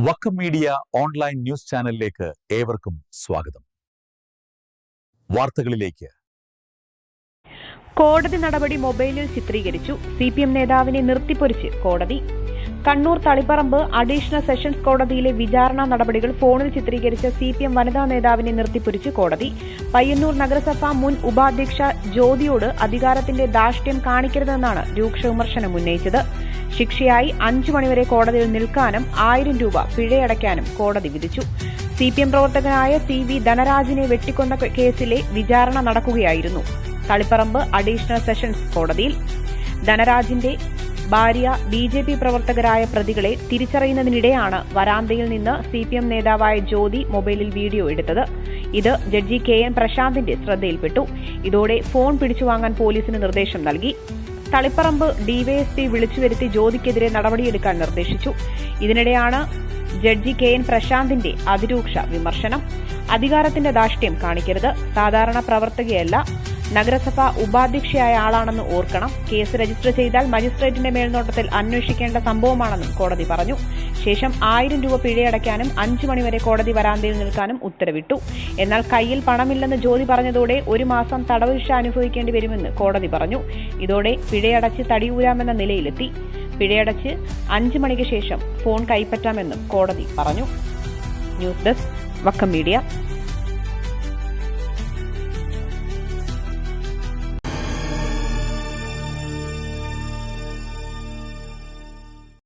Vakkom media online news ചാനലിലേക്ക് ഏവർക്കും സ്വാഗതം. വാർത്തകളിലേക്ക്. കോടതി നടപടി മൊബൈലിൽ ചിത്രീകരിച്ചു. സി പി എം നേതാവിനെ നിർത്തിപ്പൊരിച്ച് കോടതി. കണ്ണൂർ തളിപ്പറമ്പ് അഡീഷണൽ സെഷൻസ് കോടതിയിലെ വിചാരണ നടപടികൾ ഫോണിൽ ചിത്രീകരിച്ച സി പി എം വനിതാ നേതാവിനെ നിർത്തിപ്പൊരിച്ച് കോടതി. പയ്യന്നൂർ നഗരസഭ മുൻ ഉപാധ്യക്ഷ ജ്യോതിയോട് അധികാരത്തിന്റെ ദാഷ്ട്യം കാണിക്കരുതെന്നാണ് രൂക്ഷ വിമർശനം ഉന്നയിച്ചത്. ശിക്ഷയായി അഞ്ചു മണിവരെ കോടതിയിൽ നിൽക്കാനും ആയിരം രൂപ പിഴയടയ്ക്കാനും കോടതി വിധിച്ചു. സി പി എം പ്രവർത്തകനായ സി വി ധനരാജിനെ വെട്ടിക്കൊന്ന കേസിലെ വിചാരണ നടക്കുകയായിരുന്നു തളിപ്പറമ്പ് അഡീഷണൽ സെഷൻസ് കോടതിയിൽ. ധനരാജിന്റെ ഭാര്യ ബി ജെ പി പ്രവർത്തകരായ പ്രതികളെ തിരിച്ചറിയുന്നതിനിടെയാണ് വരാന്തയിൽ നിന്ന് സി പി എം നേതാവായ ജ്യോതി മൊബൈലിൽ വീഡിയോ എടുത്തത്. ഇത് ജഡ്ജി കെ എൻ പ്രശാന്തിന്റെ ശ്രദ്ധയിൽപ്പെട്ടു. ഇതോടെ ഫോൺ പിടിച്ചുവാങ്ങാൻ പോലീസിന് നിർദ്ദേശം നൽകി. തളിപ്പറമ്പ് ഡിവൈഎസ്പി വിളിച്ചുവരുത്തി ജ്യോതിക്കെതിരെ നടപടിയെടുക്കാൻ നിർദ്ദേശിച്ചു. ഇതിനിടെയാണ് ജഡ്ജി കെ എൻ പ്രശാന്തിന്റെ അതിരൂക്ഷ വിമർശനം. അധികാരത്തിന്റെ ദാഷ്ട്യം കാണിക്കരുത്. സാധാരണ പ്രവർത്തകയല്ല. നഗരസഭ ഉപാധ്യക്ഷയായ ആളാണെന്ന് ഓർക്കണം. കേസ് രജിസ്റ്റർ ചെയ്താൽ മജിസ്ട്രേറ്റിന്റെ മേൽനോട്ടത്തിൽ അന്വേഷിക്കേണ്ട സംഭവമാണെന്നും കോടതി പറഞ്ഞു. ശേഷം ആയിരം രൂപ പിഴയടയ്ക്കാനും അഞ്ചു മണിവരെ കോടതി വരാന്തയിൽ നിൽക്കാനും ഉത്തരവിട്ടു. എന്നാൽ കയ്യിൽ പണമില്ലെന്ന് ജ്യോതി പറഞ്ഞതോടെ ഒരു മാസം തടവ് ശിക്ഷ അനുഭവിക്കേണ്ടി വരുമെന്ന് കോടതി പറഞ്ഞു. ഇതോടെ പിഴയടച്ച് തടിയൂരാമെന്ന നിലയിലെത്തി. പിഴയടച്ച് അഞ്ചു മണിക്ക് ശേഷം ഫോൺ കൈപ്പറ്റാമെന്നും കോടതി പറഞ്ഞു. News desk Vakkam media.